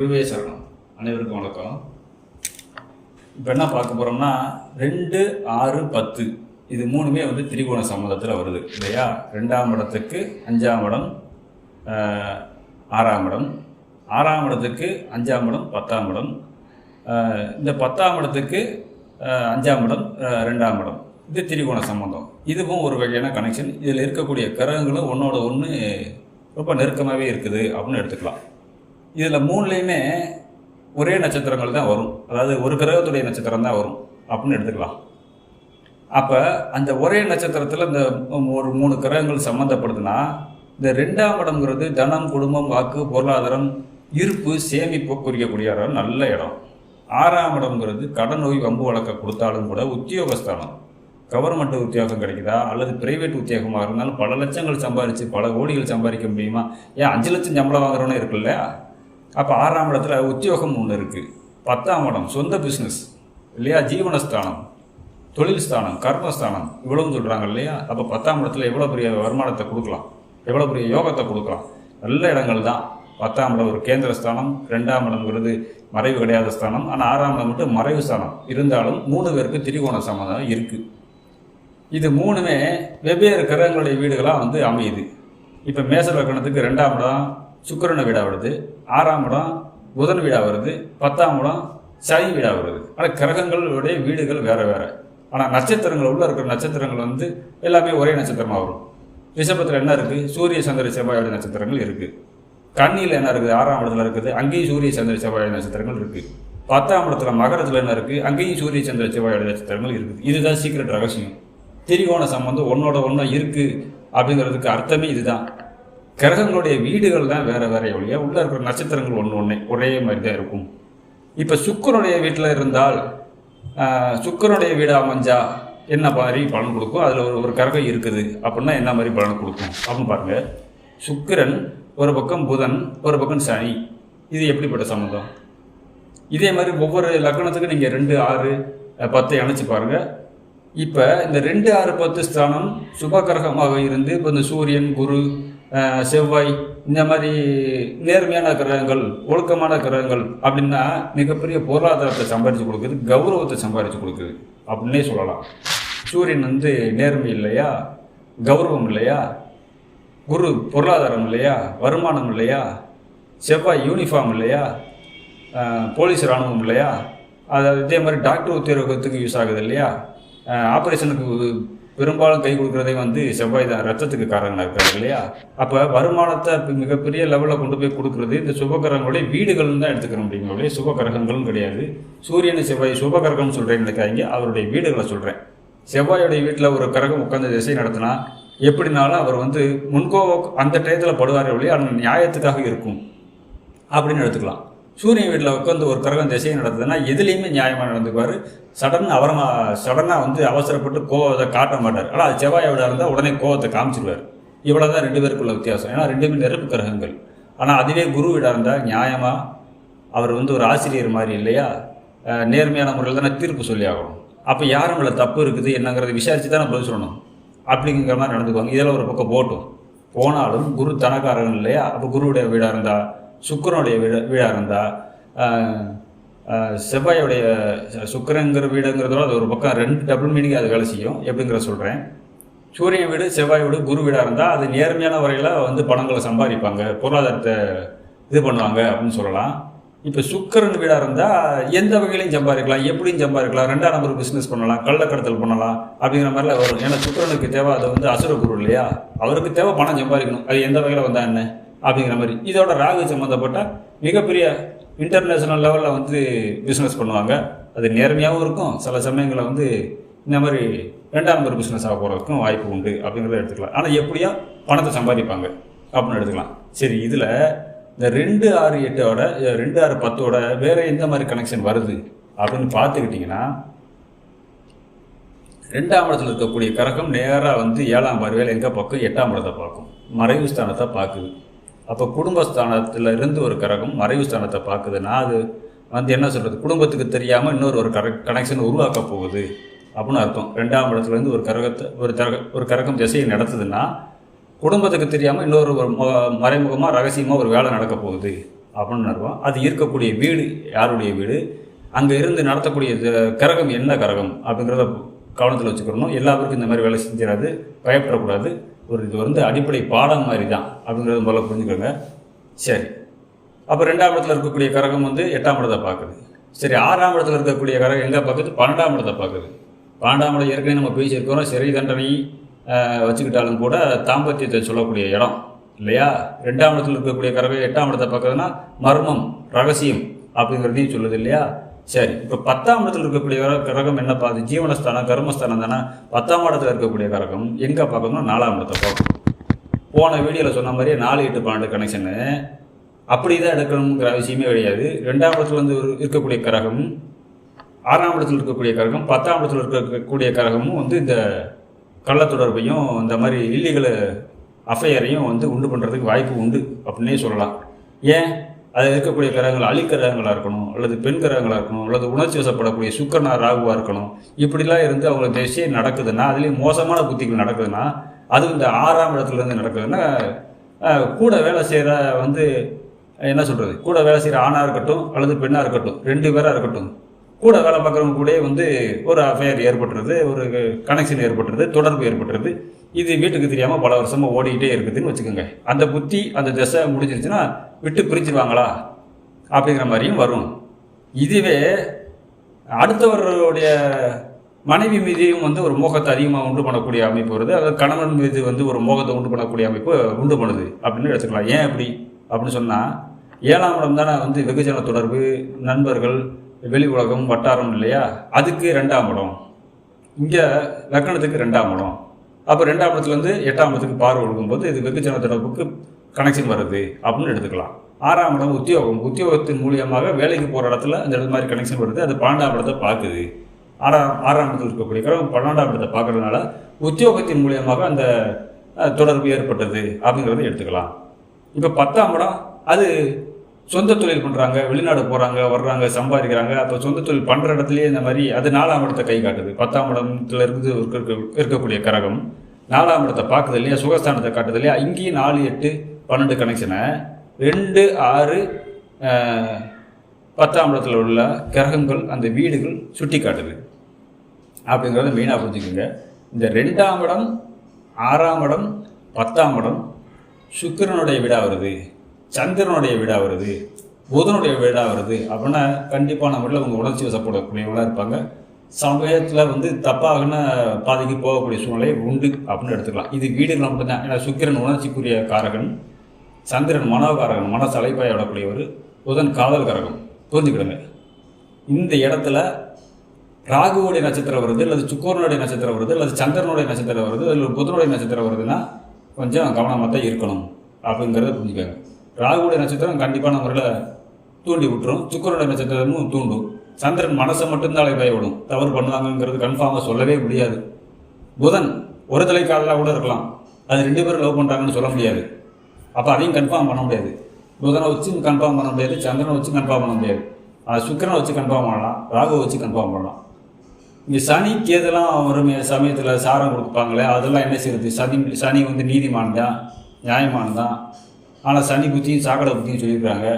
குருவே சரணம். அனைவருக்கும் வணக்கம். இப்போ என்ன பார்க்க போகிறோம்னா ரெண்டு ஆறு பத்து. இது மூணுமே வந்து திரிகோண சம்மந்தத்தில் வருது இல்லையா? ரெண்டாம் இடத்துக்கு அஞ்சாம் இடம் ஆறாம் இடம். ஆறாம் இடத்துக்கு அஞ்சாம் இடம் பத்தாம் இடம். இந்த பத்தாம் இடத்துக்கு அஞ்சாம் இடம் ரெண்டாம் இடம். இது திரிகோண சம்பந்தம். இதுவும் ஒரு வகையான கனெக்ஷன் இதில் இருக்கக்கூடிய கிரகங்களும் ஒன்றோட ஒன்று ரொம்ப நெருக்கமாகவே இருக்குது அப்படின்னு எடுத்துக்கலாம். இதில் மூணுலேயுமே ஒரே நட்சத்திரங்கள் தான் வரும். அதாவது ஒரு கிரகத்துடைய நட்சத்திரம் தான் வரும் அப்படின்னு எடுத்துக்கலாம். அப்போ அந்த ஒரே நட்சத்திரத்தில் இந்த ஒரு மூணு கிரகங்கள் சம்மந்தப்படுதுன்னா இந்த ரெண்டாம் இடம்ங்கிறது தனம் குடும்பம் வாக்கு பொருளாதாரம் இருப்பு சேமிப்பு குறிக்கக்கூடிய இடம் நல்ல இடம். ஆறாம் இடம்ங்கிறது கடன் நோய் வம்பு வழக்க கொடுத்தாலும் கூட உத்தியோகஸ்தானம். கவர்மெண்ட் உத்தியோகம் கிடைக்குதா? அல்லது பிரைவேட் உத்தியோகமாக இருந்தாலும் பல லட்சங்கள் சம்பாரித்து பல கோடிகள் சம்பாதிக்க முடியுமா? ஏன் அஞ்சு லட்சம் சம்பளம் வாங்குறவனே இருக்குல்ல? அப்போ ஆறாம் இடத்துல உத்தியோகம் ஒன்று இருக்குது பத்தாம் இடம் சொந்த பிஸ்னஸ் இல்லையா? ஜீவனஸ்தானம். தொழில் ஸ்தானம் கர்மஸ்தானம். இவ்வளவு சொல்கிறாங்க இல்லையா? அப்போ பத்தாம் இடத்துல எவ்வளோ பெரிய வருமானத்தை கொடுக்கலாம்? எவ்வளோ பெரிய யோகத்தை கொடுக்கலாம்? நல்ல இடங்கள் தான். பத்தாம் இடம் ஒரு கேந்திர ஸ்தானம் ரெண்டாம் இடம்ங்கிறது மறைவு கிடையாத ஸ்தானம். ஆனால் ஆறாம் இடம் மட்டும் மறைவு ஸ்தானம். இருந்தாலும் மூணு பேருக்கு திரிகோண சம்மதம் இருக்குது இது மூணுமே வெவ்வேறு கிரகங்களுடைய வீடுகளாக வந்து அமையுது. இப்போ மேச லக்கணத்துக்கு ரெண்டாம் இடம் சுக்கிரன வீடாக வருது. ஆறாம் இடம் புதன் வீடாக வருது. பத்தாம் இடம் சனி வீடாக வருது. ஆனால் கிரகங்களுடைய வீடுகள் வேறு வேறு. ஆனால் நட்சத்திரங்கள் உள்ளே இருக்கிற நட்சத்திரங்கள் வந்து எல்லாமே ஒரே நட்சத்திரமாக வரும். ரிஷபத்தில் என்ன இருக்குது சூரிய சந்திர செவ்வாயோட நட்சத்திரங்கள் இருக்குது கண்ணியில் என்ன இருக்குது? ஆறாம் இடத்துல இருக்குது. அங்கேயும் சூரிய சந்திர செவ்வாயோட நட்சத்திரங்கள் இருக்குது பத்தாம் இடத்துல மகரத்தில் என்ன இருக்குது அங்கேயும் சூரிய சந்திர செவ்வாயோட நட்சத்திரங்கள் இருக்குது இதுதான் சீக்ரெட் ரகசியம். திரிகோண சம்பந்தம் ஒன்னோட ஒன்றா இருக்குது அப்படிங்கிறதுக்கு அர்த்தமே இதுதான். கிரகங்களுடைய வீடுகள் தான் வேற வேற ஒழிய உள்ள இருக்கிற நட்சத்திரங்கள் ஒன்று ஒன்று ஒரே மாதிரி தான் இருக்கும். இப்போ சுக்கரனுடைய வீட்டில் இருந்தால் சுக்கரனுடைய சுக்கிரனுடைய வீடு அமைஞ்சா என்ன மாதிரி பலன் கொடுக்கும்? அதில் ஒரு ஒரு கிரகம் இருக்குது. அப்படின்னா என்ன மாதிரி பலன் கொடுக்கும்? அப்படின்னு பாருங்க. சுக்கிரன் ஒரு பக்கம் புதன் ஒரு பக்கம் சனி. இது எப்படிப்பட்ட சம்மந்தம் இதே மாதிரி ஒவ்வொரு லக்னத்துக்கும் நீங்கள் ரெண்டு ஆறு பத்தை அணைச்சி பாருங்க. இப்போ இந்த ரெண்டு ஆறு பத்து ஸ்தானம் சுபகிரகமாக இருந்து இப்போ இந்த சூரியன் குரு செவ்வாய் இந்த மாதிரி நேர்மையான கிரகங்கள் ஒழுக்கமான கிரகங்கள் அப்படின்னா மிகப்பெரிய பொருளாதாரத்தை சம்பாரித்து கொடுக்குது கௌரவத்தை சம்பாரித்து கொடுக்குது அப்படின்னே சொல்லலாம். சூரியன் வந்து நேர்மை இல்லையா? கௌரவம் இல்லையா? குரு பொருளாதாரம் இல்லையா? வருமானம் இல்லையா? செவ்வாய் யூனிஃபார்ம் இல்லையா? போலீஸ் இராணுவம் இல்லையா? அதாவது இதே மாதிரி டாக்டர் உத்தியோகத்துக்கு யூஸ் ஆகுது இல்லையா? ஆப்ரேஷனுக்கு பெரும்பாலும் கை கொடுக்குறதே வந்து செவ்வாய் தான் ரத்தத்துக்கு காரணம் இருக்காரு இல்லையா? அப்போ வருமானத்தை மிகப்பெரிய லெவலில் கொண்டு போய் கொடுக்குறது இந்த சுபகரங்களுடைய வீடுகள்னு தான் எடுத்துக்கிற முடியுமா ஒழிய சுபகிரகங்களும் கிடையாது. சூரியன் செவ்வாய் சுபகரகம்னு சொல்கிறேன்னு நினைக்காதீங்க. அவருடைய வீடுகளை சொல்கிறேன் செவ்வாயுடைய வீட்டில் ஒரு கிரகம் உட்காந்து திசை நடத்தினா எப்படினாலும் அவர் வந்து முன்கோவோ அந்த டயத்தில் படுவாரே ஒழிய அந்த நியாயத்துக்காக இருக்கும். அப்படின்னு எடுத்துக்கலாம். சூரியன் வீட்டில் உட்காந்து ஒரு கிரகம் திசையை நடத்துதுன்னா எதுலேயுமே நியாயமாக நடந்துக்குவார். சடன் அவரமா சடனாக வந்து அவசரப்பட்டு கோவத்தை காட்ட மாட்டார். ஆனால் அது செவ்வாய் வீடாக இருந்தால் உடனே கோவத்தை காமிச்சிடுவார் இவ்வளோ தான் ரெண்டு பேருக்குள்ள வித்தியாசம். ஏன்னா ரெண்டுமே நெருப்பு கிரகங்கள். ஆனால் அதுவே குரு வீடாக இருந்தால் நியாயமாக அவர் வந்து ஒரு ஆசிரியர் மாதிரி இல்லையா? நேர்மையான முறையில் தானே தீர்ப்பு சொல்லி ஆகணும். அப்போ யார் இல்லை தப்பு இருக்குது என்னங்கிறத விசாரித்து தானே பதில் சொல்லணும். அப்படிங்கிற மாதிரி நடந்துக்குவாங்க. இதெல்லாம் ஒரு பக்கம் போட்டும். போனாலும் குரு தனக்காரன் இல்லையா? அப்போ குருவுடைய வீடாக இருந்தால் சுக்கிரனுடைய வீடு வீடாக இருந்தால் செவ்வாயுடைய சுக்கரங்கிற வீடுங்கிறதோட அது ஒரு பக்கம் ரெண்டு டபுள் மீனிங் அது வேலை செய்யும். எப்படிங்கிற சொல்கிறேன் சூரியன் வீடு செவ்வாய் வீடு குரு வீடாக இருந்தால் அது நேர்மையான வரையில் வந்து பணங்களை சம்பாதிப்பாங்க. பொருளாதாரத்தை இது பண்ணுவாங்க அப்படின்னு சொல்லலாம். இப்போ சுக்கரன் வீடாக இருந்தால் எந்த வகையிலையும் சம்பாதிக்கலாம். எப்படியும் சம்பாதிக்கலாம். ரெண்டாம் நம்பர் பிஸ்னஸ் பண்ணலாம். கள்ளக்கடத்தல் பண்ணலாம். அப்படிங்கிற மாதிரிலாம் வரும். ஏன்னா சுக்கிரனுக்கு தேவை அது வந்து அசுர குரு இல்லையா? அவருக்கு தேவை பணம் சம்பாதிக்கணும். அது எந்த வகையில் வந்தால் என்ன? அப்படிங்கிற மாதிரி. இதோட ராகு சம்மந்தப்பட்ட மிகப்பெரிய இன்டர்நேஷ்னல் லெவலில் வந்து பிஸ்னஸ் பண்ணுவாங்க. அது நேர்மையாகவும் இருக்கும். சில சமயங்களில் வந்து இந்த மாதிரி ரெண்டாம் நம்பர் பிஸ்னஸ் ஆக போகிறதுக்கும் வாய்ப்பு உண்டு அப்படிங்கிறத எடுத்துக்கலாம். ஆனால் எப்படியா பணத்தை சம்பாதிப்பாங்க அப்படின்னு எடுத்துக்கலாம். சரி இதில் இந்த ரெண்டு ஆறு எட்டோட ரெண்டு ஆறு பத்தோட வேறு எந்த மாதிரி கனெக்ஷன் வருது அப்படின்னு பார்த்துக்கிட்டிங்கன்னா ரெண்டாம் இடத்துல இருக்கக்கூடிய கரகம் நேராக வந்து ஏழாம் பார்வையில் எங்கே பார்க்கும்? எட்டாம் இடத்தை பார்க்கும். மறைவு ஸ்தானத்தை பார்க்குது. அப்போ குடும்பஸ்தானத்தில் இருந்து ஒரு கரகம் மறைவு ஸ்தானத்தை பார்க்குதுன்னா அது வந்து என்ன சொல்கிறது குடும்பத்துக்கு தெரியாமல் இன்னொரு ஒரு கர கனெக்ஷன் உருவாக்க போகுது அப்படின்னு அர்த்தம். ரெண்டாம் இடத்துலேருந்து ஒரு கரகத்தை ஒரு தரக ஒரு கரகம் திசையை நடத்துதுன்னா குடும்பத்துக்கு தெரியாமல் இன்னொரு ஒரு மறைமுகமாக ரகசியமாக ஒரு வேலை நடக்க போகுது அப்படின்னு அர்த்தம். அது இருக்கக்கூடிய வீடு யாருடைய வீடு? அங்கே இருந்து நடத்தக்கூடிய கரகம் என்ன கரகம் அப்படிங்கிறத கவனத்தில் வச்சுக்கணும். எல்லாருக்கும் இந்த மாதிரி வேலை செஞ்சிடாது பயப்படக்கூடாது. ஒரு இது வந்து அடிப்படை பாடம் மாதிரி தான் அப்படிங்கிறது முதல்ல புரிஞ்சுக்கோங்க. சரி. அப்போ ரெண்டாம் இடத்துல இருக்கக்கூடிய கரகம் வந்து எட்டாம் இடத்தை பார்க்குது. சரி ஆறாம் இடத்துல இருக்கக்கூடிய கரகம் எங்கே பார்க்குது? பன்னெண்டாம் இடத்தை பார்க்குது. பன்னெண்டாம் இடம் ஏற்கனவே நம்ம பேசியிருக்கிறோம். சிறை தண்டனை வச்சுக்கிட்டாலும் கூட தாம்பத்தியத்தை சொல்லக்கூடிய இடம். இல்லையா? ரெண்டாம் இடத்துல இருக்கக்கூடிய கரகம் எட்டாம் இடத்தை பார்க்குறதுனா மர்மம் ரகசியம் அப்படிங்கிறதையும் சொல்லுது இல்லையா? சரி இப்போ பத்தாம் இடத்துல இருக்கக்கூடிய கர- கரகம் என்ன பார்த்து ஜீவனஸ்தானம் கர்மஸ்தானம் தானே? பத்தாம் இடத்துல இருக்கக்கூடிய கரகம் எங்கே பார்க்கணும்னா நாலாம் இடத்தை பார்க்கணும். போன வீடியோவில் சொன்ன மாதிரியே நாலு எட்டு பன்னெண்டு கனெக்ஷனு அப்படி தான் எடுக்கணுங்கிற அவசியமே கிடையாது. ரெண்டாம் இடத்துலேருந்து இருக்கக்கூடிய கரகம் ஆறாம் இடத்துல இருக்கக்கூடிய கரகம் பத்தாம் இடத்துல இருக்கக்கூடிய கரகமும் வந்து இந்த கள்ள தொடர்பையும் இந்த மாதிரி இல்லீகல் அஃபையரையும் வந்து உண்டு பண்ணுறதுக்கு வாய்ப்பு உண்டு அப்படின்னே சொல்லலாம். ஏன்? அதில் இருக்கக்கூடிய கிரகங்கள் அழிக்கிரகங்களாக இருக்கணும் அல்லது பெண் கிரகங்களாக இருக்கணும் அல்லது உணர்ச்சி வசப்படக்கூடிய சுக்கரனா ராகுவாக இருக்கணும். இப்படிலாம் இருந்து அவங்களுக்கு விஷயம் நடக்குதுன்னா அதுலேயும் மோசமான புத்திகள் நடக்குதுன்னா அது இந்த ஆறாம் இடத்துல இருந்து நடக்குதுன்னா கூட வேலை செய்கிற வந்து என்ன சொல்கிறது கூட வேலை செய்கிற ஆணாக இருக்கட்டும் அல்லது பெண்ணாக இருக்கட்டும் ரெண்டு பேராக இருக்கட்டும். கூட வேலை பார்க்குறவங்க கூட வந்து ஒரு அஃபேர் ஏற்பட்டுறது ஒரு கனெக்ஷன் ஏற்பட்டுறது தொடர்பு ஏற்பட்டுறது இது வீட்டுக்கு தெரியாமல் பல வருஷமாக ஓடிக்கிட்டே இருக்குதுன்னு வச்சுக்கோங்க. அந்த புத்தி அந்த திசை முடிஞ்சிருச்சுன்னா விட்டு பிரிஞ்சிருவாங்களா? அப்படிங்கிற மாதிரியும் வரும். இதுவே அடுத்தவருடைய மனைவி மீதியும் வந்து ஒரு மோகத்தை அதிகமாக உண்டு பண்ணக்கூடிய அமைப்பு வருது. அதாவது கணவன் மீது வந்து ஒரு மோகத்தை உண்டு பண்ணக்கூடிய அமைப்பு உண்டு பண்ணுது. அப்படின்னு எடுத்துக்கலாம். ஏன் அப்படி? அப்படின்னு சொன்னால் ஏழாம் இடம் தானே வந்து வெகுஜன தொடர்பு நண்பர்கள் வெளி உலகம் வட்டாரம் இல்லையா? அதுக்கு ரெண்டாம் இடம். இங்கே லக்கணத்துக்கு ரெண்டாம் இடம். அப்போ ரெண்டாம் இடத்துலேருந்து எட்டாம் இடத்துக்கு பார்வை விழுகும்போது இது வெகுஜன தொடர்புக்கு கனெக்ஷன் வருது அப்படின்னு எடுத்துக்கலாம். ஆறாம் இடம் உத்தியோகம். உத்தியோகத்தின் மூலியமாக வேலைக்கு போகிற இடத்துல அந்த இடத்து மாதிரி கனெக்ஷன் வருது. அது பன்னெண்டாம் இடத்தை பார்க்குது. ஆறாம் ஆறாம் இடத்தில் இருக்கக்கூடிய கிரகம் பன்னெண்டாம் இடத்தை பார்க்குறதுனால உத்தியோகத்தின் மூலியமாக அந்த தொடர்பு ஏற்பட்டது அப்படிங்கிறத எடுத்துக்கலாம். இப்போ பத்தாம் இடம் அது சொந்த தொழில் பண்ணுறாங்க வெளிநாடு போகிறாங்க வர்றாங்க சம்பாதிக்கிறாங்க. அப்போ சொந்த தொழில் பண்ணுற இடத்துலையே இந்த மாதிரி அது நாலாம் இடத்தை கை காட்டுது. பத்தாம் இடத்துல இருந்து இருக்க- இருக்கக்கூடிய கரகம். நாலாம் இடத்தை பார்க்குது இல்லையா? சுகஸ்தானத்தை காட்டுது இல்லையா? இங்கேயும் நாலு எட்டு பன்னெண்டு கனெக்ஷனை ரெண்டு ஆறு பத்தாம் இடத்துல உள்ள கிரகங்கள் அந்த வீடுகள் சுட்டி காட்டுது. அப்படிங்கிறத மெயினாக புரிஞ்சுக்கோங்க. இந்த ரெண்டாம் இடம் ஆறாம் இடம் பத்தாம் இடம் சுக்கிரனுடைய வீடாக வருது. சந்திரனுடைய வீடாக வருது. புதனுடைய வீடாக வருது. அப்படின்னா கண்டிப்பான முறையில் அவங்க உணர்ச்சி வசப்படக்கூடியவங்களாக இருப்பாங்க. சமயத்தில் வந்து தப்பாகன பாதைக்கு போகக்கூடிய சூழ்நிலை உண்டு அப்படின்னு எடுத்துக்கலாம். இது வீடுகள் மட்டும்தான். ஏன்னா சுக்கிரன் உணர்ச்சிக்குரிய காரகன் சந்திரன் மனோகாரகன் மனசு அலைப்பாய விடக்கூடியவர் புதன் காதல் காரகம். புரிஞ்சுக்கிடுங்க. இந்த இடத்துல ராகுவுடைய நட்சத்திரம் வருது அல்லது சுக்கரனுடைய நட்சத்திரம் வருது அல்லது சந்திரனுடைய நட்சத்திரம் வருது அல்லது புதனுடைய நட்சத்திரம் வருதுன்னா கொஞ்சம் கவனமாக தான் இருக்கணும் அப்படிங்கிறத புரிஞ்சுக்கோங்க. ராகுவுடைய நட்சத்திரம் கண்டிப்பான முறையில் தூண்டி விட்டுரும் சுக்கரனுடைய நட்சத்திரமும் தூண்டும். சந்திரன் மனசை மட்டும்தான் பயப்படும் தவறு பண்ணுவாங்கங்கிறது கன்ஃபார்மாக சொல்லவே முடியாது. புதன் ஒரு தலை காதலாக கூட இருக்கலாம். அது ரெண்டு பேரும் லவ் பண்ணுறாங்கன்னு சொல்ல முடியாது. அப்போ அதையும் கன்ஃபார்ம் பண்ண முடியாது. புதனை வச்சு கன்ஃபார்ம் பண்ண முடியாது. சந்திரனை வச்சு கன்ஃபார்ம் பண்ண முடியாது. ஆனால் சுக்கிரனை வச்சு கன்ஃபார்ம் பண்ணலாம். ராகுவை வச்சு கன்ஃபார்ம் பண்ணலாம். இங்கே சனி கேதெல்லாம் வரும் சமயத்தில் சாரம் கொடுப்பாங்களே அதெல்லாம் என்ன செய்யறது சனி சனி வந்து நீதிமான் தான் நியாயமானதான் ஆனால் சனி புத்தியும் சாக்கடை புத்தியும் சொல்லியிருக்காங்க.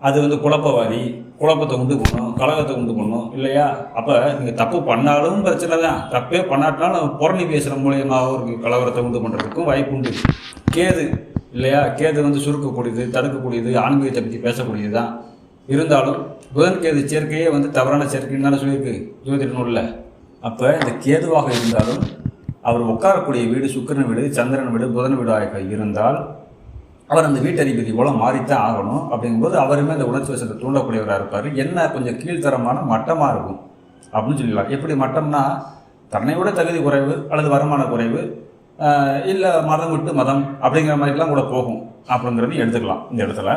அது வந்து குழப்பவாதி. குழப்பத்தை உண்டு பண்ணும் கழகத்தை உண்டு பண்ணும் இல்லையா? அப்போ நீங்கள் தப்பு பண்ணாலும் பிரச்சனை தான். தப்பே பண்ணாட்டினாலும் புறணி பேசுகிற மூலியமாக ஒரு கலவரத்தை உண்டு பண்ணுறதுக்கும் வாய்ப்பு உண்டு. கேது இல்லையா? கேது வந்து சுருக்கக்கூடியது தடுக்கக்கூடியது ஆன்மீகத்தை பற்றி பேசக்கூடியது தான். இருந்தாலும் புதன் கேது சேர்க்கையே வந்து தவறான சேர்க்கைன்னு தானே சொல்லியிருக்கு ஜோதிட நூலில். அப்போ இந்த கேதுவாக இருந்தாலும் அவர் உட்காரக்கூடிய வீடு சுக்கிரன் வீடு சந்திரன் வீடு புதன் வீடாக இருந்தால் அவர் அந்த வீட்டதிபதி போல மாறித்தான் ஆகணும் அப்படிங்கும்போது அவருமே அந்த உணர்ச்சி வசத்தை தூண்டக்கூடியவராக இருப்பார். என்ன கொஞ்சம் கீழ்த்தரமான மட்டமாக இருக்கும் அப்படின்னு சொல்லலாம் எப்படி மட்டம்னா தன்னை விட தகுதி குறைவு அல்லது வருமான குறைவு இல்லை மதம் விட்டு மதம் அப்படிங்கிற மாதிரிலாம் கூட போகும் அப்படிங்கிறது எடுத்துக்கலாம் இந்த இடத்துல.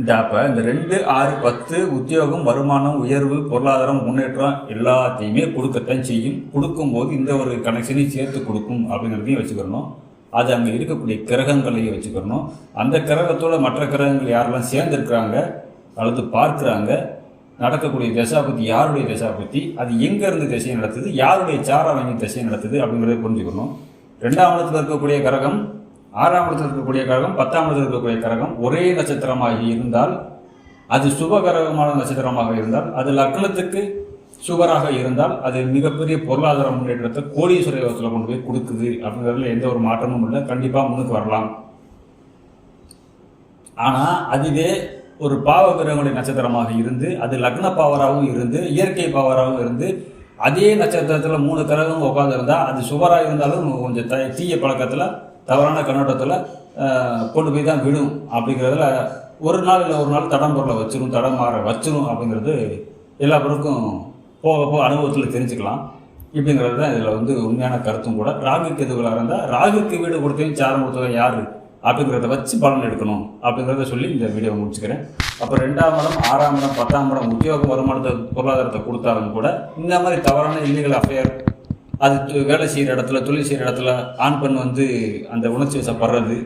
இந்த அப்போ இந்த ரெண்டு ஆறு பத்து உத்தியோகம் வருமானம் உயர்வு பொருளாதாரம் முன்னேற்றம் எல்லாத்தையுமே கொடுக்கத்தான் செய்யும். கொடுக்கும்போது இந்த ஒரு கனெக்ஷனையும் சேர்த்து கொடுக்கும் அப்படிங்கிறதையும் வச்சுக்கிறணும் அது அங்கே இருக்கக்கூடிய கிரகங்களையும் வச்சுக்கிறணும் அந்த கிரகத்தோட மற்ற கிரகங்கள் யாரெல்லாம் சேர்ந்துருக்குறாங்க அல்லது பார்க்குறாங்க நடக்கக்கூடிய தசாபத்தி யாருடைய தசாபத்தி அது எங்கேருந்து திசையை நடத்துது யாருடைய சாரா வாங்கி திசையை நடத்துது அப்படிங்கிறத புரிஞ்சுக்கணும். ரெண்டாம் இடத்துல இருக்கக்கூடிய கிரகம் ஆறாம் இடத்துல இருக்கக்கூடிய கிரகம் பத்தாம் இடத்துல இருக்கக்கூடிய கிரகம் ஒரே நட்சத்திரமாக இருந்தால் அது சுபகரகமான நட்சத்திரமாக இருந்தால் அது லக்னத்துக்கு சுவராக இருந்தால் அது மிகப்பெரிய பொருளாதார முன்னேற்றத்தை கோடீஸ்வர யோகத்தில் கொண்டு போய் கொடுக்குது அப்படிங்கிறதுல எந்த ஒரு மாற்றமும் இல்லை. கண்டிப்பாக முன்னுக்கு வரலாம். ஆனால் அதுவே ஒரு பாவ கிரகங்களுடைய நட்சத்திரமாக இருந்து அது லக்ன பாவராகவும் இருந்து இயற்கை பாவராகவும் இருந்து அதே நட்சத்திரத்தில் மூணு கிரகம் உட்காந்துருந்தால் அது சுவராக இருந்தாலும் கொஞ்சம் த தீய பழக்கத்தில் தவறான கண்ணோட்டத்தில் கொண்டு போய் தான் விடும் அப்படிங்கிறதுல ஒரு நாள் இல்லை ஒரு நாள் தடம் பொருளை வச்சிரும் தடம் மாற வச்சிரும் அப்படிங்கிறது எல்லா பேருக்கும் போக போக அனுபவத்தில் தெரிஞ்சுக்கலாம். இப்படிங்கிறது தான் இதில் வந்து உண்மையான கருத்தும் கூட. ராகுக்கு எதுகளாக இருந்தால் ராகுக்கு வீடு கொடுத்தவங்க சாரம் கொடுத்தவங்க யார்? அப்படிங்கிறத வச்சு பலன் எடுக்கணும் அப்படிங்கிறத சொல்லி இந்த வீடியோவை முடிச்சுக்கிறேன். அப்போ ரெண்டாம் இடம் ஆறாம் இடம் பத்தாம் இடம் உத்தியோக வருமானத்தை பொருளாதாரத்தை கொடுத்தாலும் கூட இந்த மாதிரி தவறான இல்லீகல் அஃபேர் அது வேலை செய்கிற இடத்துல தொழில் செய்கிற இடத்துல ஆண் பெண் வந்து அந்த உணர்ச்சி வசப்படுறது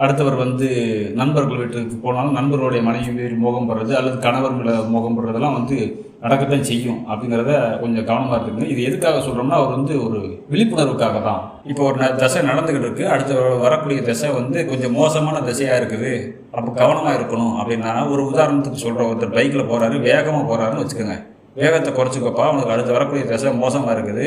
அடுத்தவர் வந்து நண்பர்கள் வீட்டுக்கு போனாலும் நண்பர்களுடைய மனைவி மீது மோகம் படுறது அல்லது கணவர் மேல மோகம் படுறதெல்லாம் வந்து நடக்கத்தான் செய்யும் அப்படிங்கிறத கொஞ்சம் கவனமாக இருக்குங்க இது எதுக்காக சொல்கிறோம்னா அவர் வந்து ஒரு விழிப்புணர்வுக்காக தான். இப்போ ஒரு ந- தசை நடந்துக்கிட்டு இருக்கு. அடுத்த வரக்கூடிய தசை வந்து கொஞ்சம் மோசமான தசையாக இருக்குது. அப்போ கவனமாக இருக்கணும் அப்படின்னா ஒரு உதாரணத்துக்கு சொல்கிற ஒருத்தர் பைக்கில் போகிறாரு வேகமாக போகிறாருன்னு வச்சுக்கோங்க. வேகத்தை குறைச்சிக்கப்பா அவனுக்கு அடுத்து வரக்கூடிய தசை மோசமாக இருக்குது.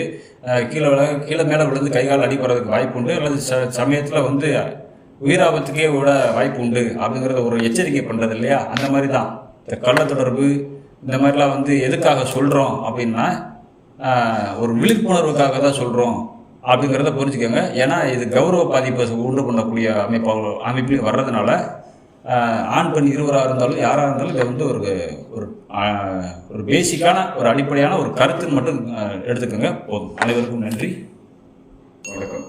கீழே விழ கீழே மேலே விழுந்து கை கால் அடிப்படுறதுக்கு வாய்ப்பு உண்டு. அல்லது ச சமயத்தில் வந்து உயிராபத்துக்கே விட வாய்ப்பு உண்டு அப்படிங்கிறத ஒரு எச்சரிக்கை பண்ணுறது இல்லையா? அந்த மாதிரி தான் இந்த கள்ள தொடர்பு இந்த மாதிரிலாம் வந்து எதுக்காக சொல்கிறோம் அப்படின்னா ஒரு விழிப்புணர்வுக்காக தான் சொல்கிறோம் அப்படிங்கிறத புரிஞ்சுக்கோங்க. ஏன்னா இது கௌரவ பாதிப்பை உண்டு பண்ணக்கூடிய அமைப்பு அமைப்பில் வர்றதுனால ஆண் பெண் இருவராக இருந்தாலும் யாராக இருந்தாலும் இதை வந்து ஒரு ஒரு ஒரு பேசிக்கான ஒரு அடிப்படையான ஒரு கருத்துன்னு மட்டும் எடுத்துக்கோங்க. போதும். அனைவருக்கும் நன்றி. வணக்கம்.